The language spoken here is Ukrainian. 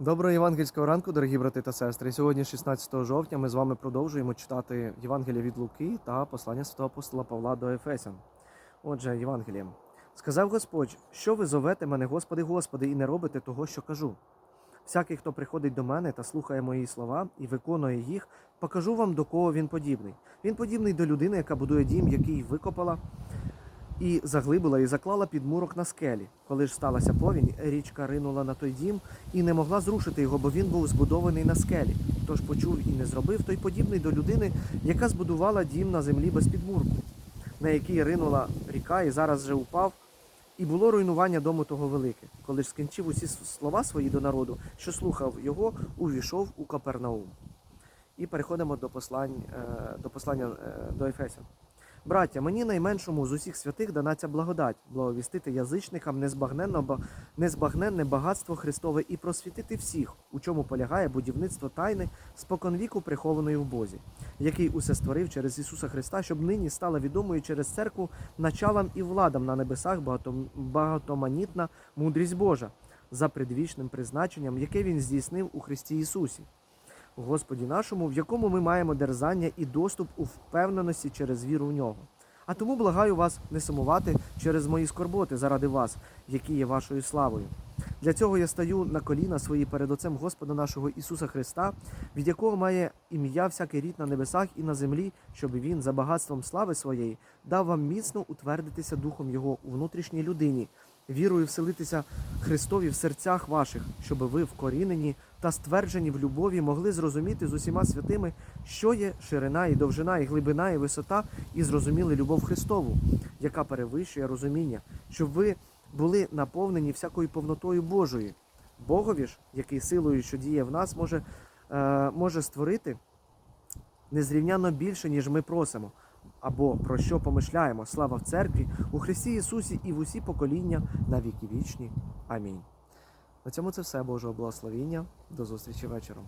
Доброго євангельського ранку, дорогі брати та сестри. Сьогодні, 16 жовтня, ми з вами продовжуємо читати Євангелія від Луки та послання святого апостола Павла до Ефесян. Отже, Євангелієм. Сказав Господь, що ви зовете мене, Господи, Господи, і не робите того, що кажу. Всякий, хто приходить до мене та слухає мої слова і виконує їх, покажу вам, до кого він подібний. Він подібний до людини, яка будує дім, який викопала і заглибила і заклала підмурок на скелі. Коли ж сталася повінь, річка ринула на той дім і не могла зрушити його, бо він був збудований на скелі. Тож почув і не зробив той подібний до людини, яка збудувала дім на землі без підмурку, на який ринула ріка, і зараз же упав. І було руйнування дому того велике. Коли ж скінчив усі слова свої до народу, що слухав його, увійшов у Капернаум. І переходимо до послань, е, до послання е, до Ефесян. Браття, мені найменшому з усіх святих дана ця благодать, благовістити язичникам незбагненне багатство Христове і просвітити всіх, у чому полягає будівництво тайни споконвіку прихованої в Бозі, який усе створив через Ісуса Христа, щоб нині стала відомою через церкву началам і владам на небесах багатом- багатоманітна мудрість Божа за предвічним призначенням, яке Він здійснив у Христі Ісусі. Господі нашому, в якому ми маємо дерзання і доступ у впевненості через віру в нього. А тому благаю вас не сумувати через мої скорботи заради вас, які є вашою славою. Для цього я стаю на коліна свої перед Отцем Господа нашого Ісуса Христа, від якого має ім'я всякий рід на небесах і на землі, щоб Він за багатством слави своєї дав вам міцно утвердитися духом Його у внутрішній людині, вірою вселитися Христові в серцях ваших, щоб ви вкорінені та стверджені в любові могли зрозуміти з усіма святими, що є ширина і довжина, і глибина, і висота, і зрозуміли любов Христову, яка перевищує розуміння, щоб ви були наповнені всякою повнотою Божою. Богові ж, який силою, що діє в нас, може, е, може створити незрівняно більше, ніж ми просимо, або про що помишляємо. Слава в церкві, у Христі Ісусі і в усі покоління на віки вічні. Амінь. На цьому це все Божого благословіння. До зустрічі вечором.